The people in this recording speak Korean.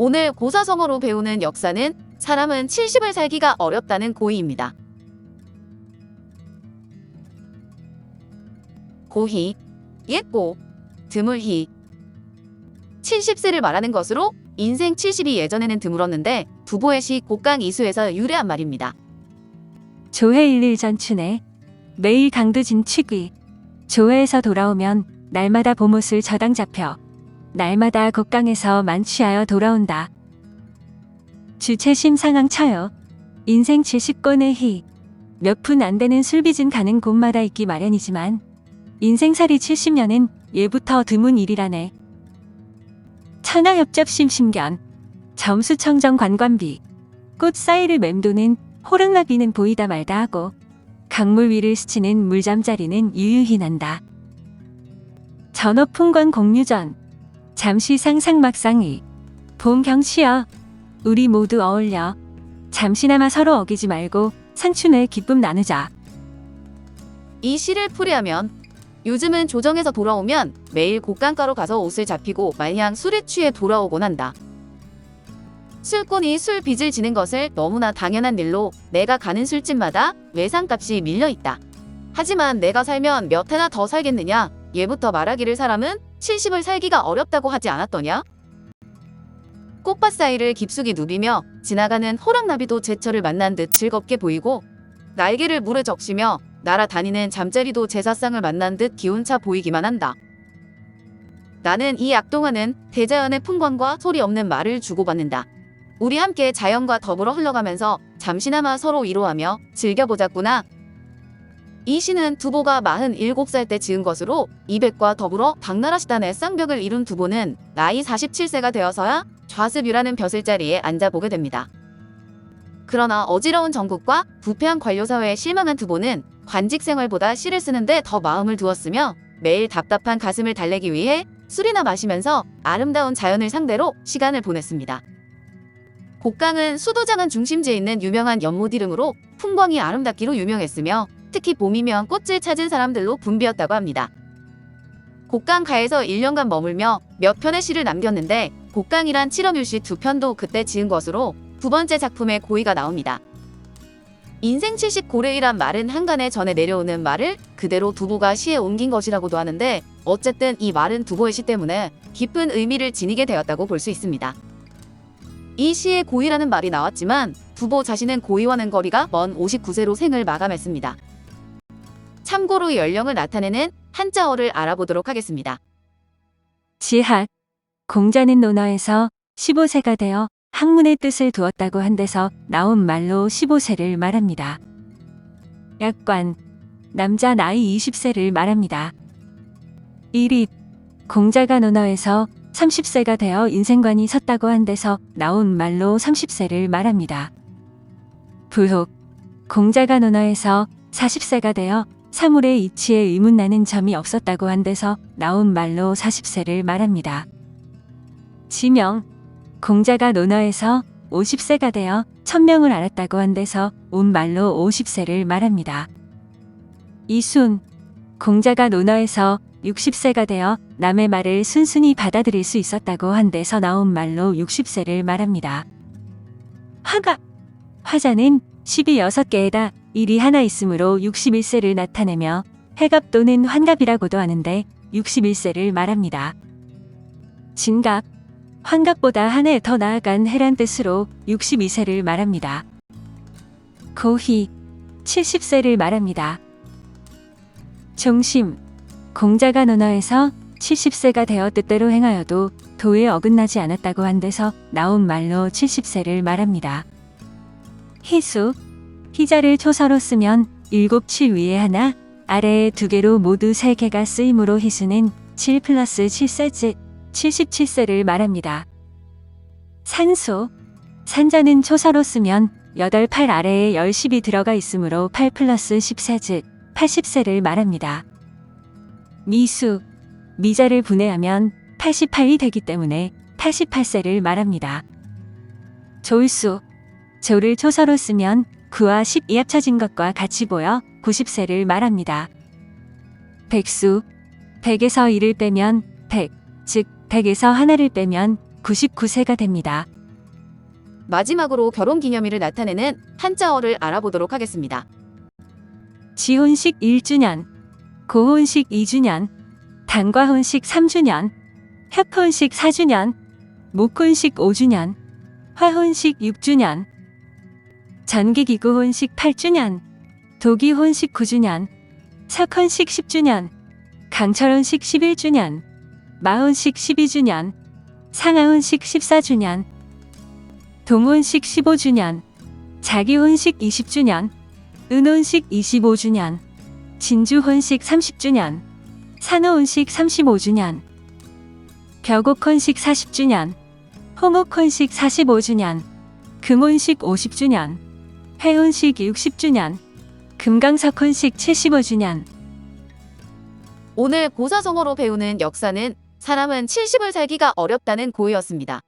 오늘 고사성어로 배우는 역사는 사람은 70을 살기가 어렵다는 고의입니다. 고희, 옛고, 드물희. 70세를 말하는 것으로 인생 70이 예전에는 드물었는데 두보의 시 곡강 이수에서 유래한 말입니다. 조회 일일 전춘에 매일 강도 진취귀 조회에서 돌아오면 날마다 봄옷을 저당 잡혀 날마다 곡강에서 만취하여 돌아온다. 주체심 상황 처요. 인생 70권의 희. 몇 푼 안 되는 술빚은 가는 곳마다 있기 마련이지만 인생살이 70년은 예부터 드문 일이라네. 천하엽접심 심견. 점수청정 관관비. 꽃 사이를 맴도는 호랑나비는 보이다 말다 하고 강물 위를 스치는 물잠자리는 유유히 난다. 전업풍관 공유전 잠시 상상 막상의 봄 경치여 우리 모두 어울려 잠시나마 서로 어기지 말고 상춘의 기쁨 나누자. 이 시를 풀이하면 요즘은 조정에서 돌아오면 매일 곡강가로 가서 옷을 잡히고 마냥 술에 취해 돌아오곤 한다. 술꾼이 술 빚을 지는 것을 너무나 당연한 일로 내가 가는 술집마다 외상값이 밀려 있다. 하지만 내가 살면 몇 해나 더 살겠느냐? 예부터 말하기를 사람은 70을 살기가 어렵다고 하지 않았더냐? 꽃밭 사이를 깊숙이 누비며 지나가는 호랑나비도 제철을 만난 듯 즐겁게 보이고 날개를 물에 적시며 날아다니는 잠자리도 제사상을 만난 듯 기운차 보이기만 한다. 나는 이 악동화는 대자연의 풍광과 소리 없는 말을 주고받는다. 우리 함께 자연과 더불어 흘러가면서 잠시나마 서로 위로하며 즐겨보자꾸나. 이 시는 두보가 47살 때 지은 것으로 이백과 더불어 당나라 시단의 쌍벽을 이룬 두보는 나이 47세가 되어서야 좌습이라는 벼슬 자리에 앉아보게 됩니다. 그러나 어지러운 정국과 부패한 관료사회에 실망한 두보는 관직 생활보다 시를 쓰는데 더 마음을 두었으며 매일 답답한 가슴을 달래기 위해 술이나 마시면서 아름다운 자연을 상대로 시간을 보냈습니다. 곡강은 수도장안 중심지에 있는 유명한 연못 이름으로 풍광이 아름답기로 유명했으며 특히 봄이면 꽃을 찾은 사람들로 붐비었다고 합니다. 곡강가에서 1년간 머물며 몇 편의 시를 남겼는데 곡강이란 칠엄율시 두 편도 그때 지은 것으로 두 번째 작품의 고의가 나옵니다. 인생 70 고래이란 말은 한간에 전해 내려오는 말을 그대로 두보가 시에 옮긴 것이라고도 하는데 어쨌든 이 말은 두보의 시 때문에 깊은 의미를 지니게 되었다고 볼 수 있습니다. 이 시에 고의라는 말이 나왔지만 두보 자신은 고의와는 거리가 먼 59세로 생을 마감했습니다. 참고로 연령을 나타내는 한자어를 알아보도록 하겠습니다. 지학 공자는 논어에서 15세가 되어 학문의 뜻을 두었다고 한 데서 나온 말로 15세를 말합니다. 약관 남자 나이 20세를 말합니다. 일입 공자가 논어에서 30세가 되어 인생관이 섰다고 한 데서 나온 말로 30세를 말합니다. 부혹 공자가 논어에서 40세가 되어 사물의 이치에 의문나는 점이 없었다고 한 데서 나온 말로 40세를 말합니다. 지명 공자가 논어에서 50세가 되어 천명을 알았다고 한 데서 온 말로 50세를 말합니다. 이순 공자가 논어에서 60세가 되어 남의 말을 순순히 받아들일 수 있었다고 한 데서 나온 말로 60세를 말합니다. 화가 화자는 12여개에다 일이 하나 있으므로 61세를 나타내며 해갑 또는 환갑이라고도 하는데 61세를 말합니다. 진갑 환갑보다 한 해 더 나아간 해란 뜻으로 62세를 말합니다. 고희 70세를 말합니다. 종심 공자가 논어에서 70세가 되어 뜻대로 행하여도 도에 어긋나지 않았다고 한 데서 나온 말로 70세를 말합니다. 희수 희자를 초서로 쓰면 7, 7 위에 하나 아래에 두 개로 모두 세 개가 쓰이므로 희수는 7 플러스 7세지 77세를 말합니다. 산소 산자는 초서로 쓰면 8, 8 아래에 10, 10이 들어가 있으므로 8 플러스 10세즉 80세를 말합니다. 미수 미자를 분해하면 88이 되기 때문에 88세를 말합니다. 졸수 조를 초서로 쓰면 9와 10이 합쳐진 것과 같이 보여 90세를 말합니다. 백수 100에서 1을 빼면 100, 즉 100에서 하나를 빼면 99세가 됩니다. 마지막으로 결혼 기념일을 나타내는 한자어를 알아보도록 하겠습니다. 지혼식 1주년, 고혼식 2주년, 단과혼식 3주년, 협혼식 4주년, 목혼식 5주년, 화혼식 6주년, 전기기구 혼식 8주년, 도기 혼식 9주년, 석혼식 10주년, 강철혼식 11주년, 마혼식 12주년, 상하혼식 14주년, 동혼식 15주년, 자기혼식 20주년, 은혼식 25주년, 진주혼식 30주년, 산호혼식 35주년, 벽옥혼식 40주년, 홍옥혼식 45주년, 금혼식 50주년, 회혼식 60주년, 금강석혼식 75주년, 오늘 고사성어로 배우는 역사는 사람은 70을 살기가 어렵다는 고유였습니다.